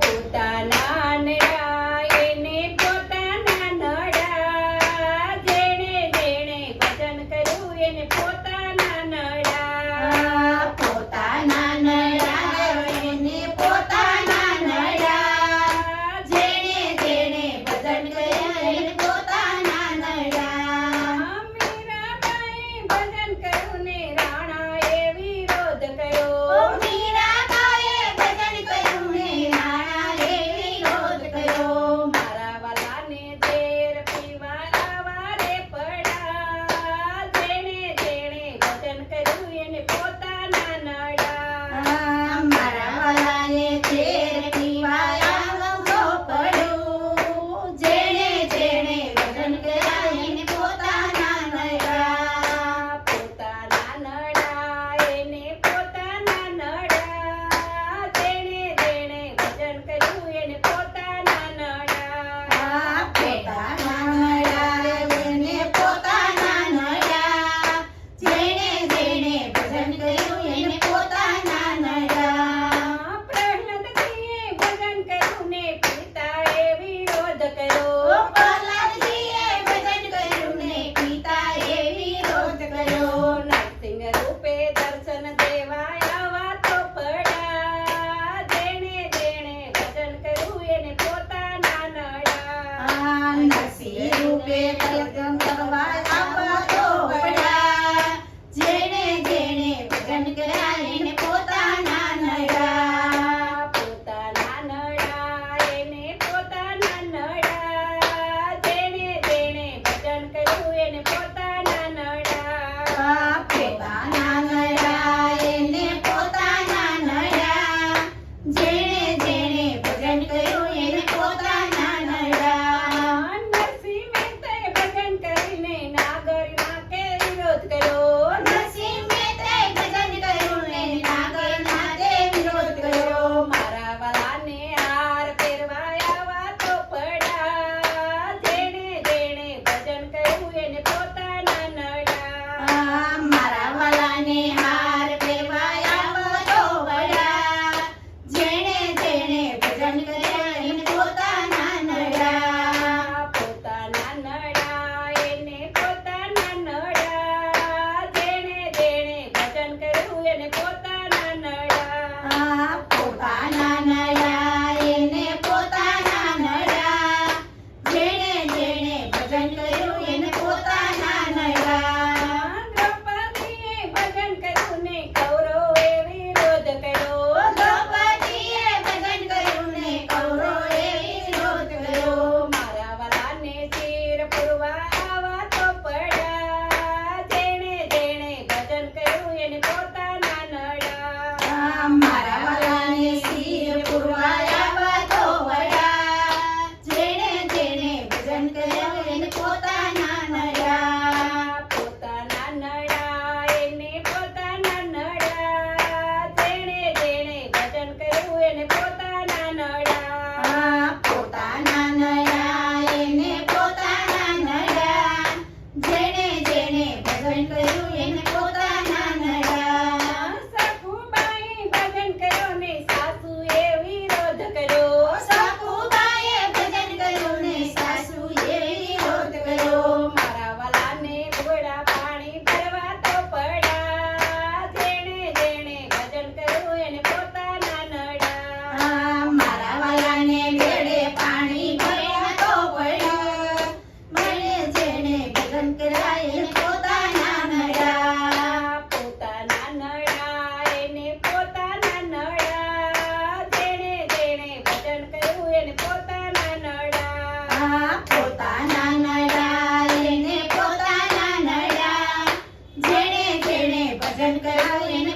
પોતાના નડા એને પોતાના નડા જેણે જેણે ભજન કર્યું એને પોતાના નડા भजन करावे